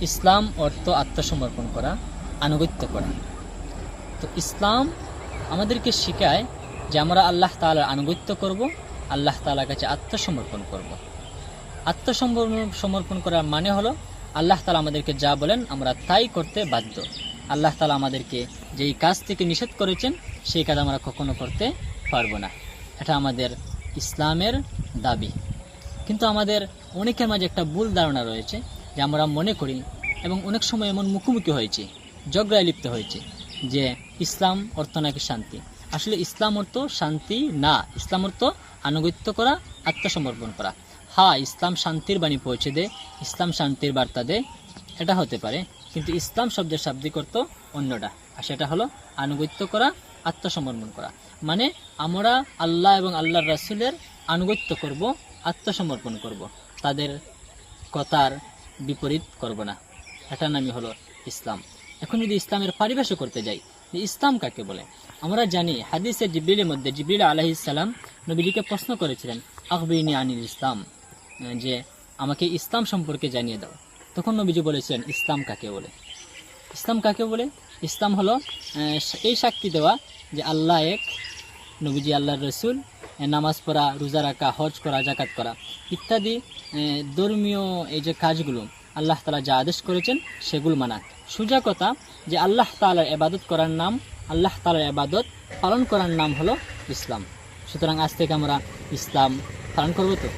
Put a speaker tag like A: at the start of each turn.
A: ইসলাম অর্থ আত্মসমর্পণ করা, আনুগত্য করা। তো ইসলাম আমাদেরকে শেখায় যে আমরা আল্লাহ তালার আনুগত্য করব, আল্লাহ তালার কাছে আত্মসমর্পণ করব। আত্মসমর্পণ সমর্পণ করার মানে হলো, আল্লাহ তালা আমাদেরকে যা বলেন আমরা তাই করতে বাধ্য। আল্লাহ তালা আমাদেরকে যেই কাজ থেকে নিষেধ করেছেন, সেই কাজ আমরা কখনো করতে পারব না। এটা আমাদের ইসলামের দাবি। কিন্তু আমাদের অনেকের মাঝে একটা ভুল ধারণা রয়েছে যে আমরা মনে করি এবং অনেক সময় এমন মুখোমুখি হয়েছে, ঝগড়ায় লিপ্ত হয়েছে যে ইসলাম অর্থ নাকি শান্তি। আসলে ইসলাম অর্থ শান্তি না, ইসলাম অর্থ আনুগত্য করা, আত্মসমর্পণ করা। হ্যাঁ ইসলাম শান্তির বাণী পৌঁছে দেয় ইসলাম শান্তির বার্তা দেয় এটা হতে পারে, কিন্তু ইসলাম শব্দের শাব্দিক অর্থ অন্যটা, আর সেটা হলো আনুগত্য করা, আত্মসমর্পণ করা। মানে আমরা আল্লাহ এবং আল্লাহর রাসুলের আনুগত্য করব, আত্মসমর্পণ করব। তাদের কথার বিপরীত করব না। এটার নামই হলো ইসলাম। এখন যদি ইসলামের পারিভাষা করতে যাই ইসলাম কাকে বলে? আমরা জানি হাদিসে জিব্রিলের মধ্যে জিব্রিল আলহিসাল্লাম নবীজিকে প্রশ্ন করেছিলেন আকবিনী আনিল ইসলাম? যে, আমাকে ইসলাম সম্পর্কে জানিয়ে দাও। তখন নবীজি বলেছিলেন, ইসলাম কাকে বলে? ইসলাম কাকে বলে? ইসলাম হলো এই সাক্ষী দেওয়া যে আল্লাহ এক, নবীজি আল্লাহর রসুল নামাজ পড়া, রোজা রাখা, হজ করা জাকাত করা ইত্যাদি ধর্মীয় এই যে কাজগুলো আল্লাহ তালা যা আদেশ করেছেন সেগুলো মানা সোজা কথা যে আল্লাহ তালার এবাদত করার নাম, আল্লাহ তালার এবাদত পালন করার নাম হলো ইসলাম। সুতরাং আজ থেকে আমরা ইসলাম পালন করব তো?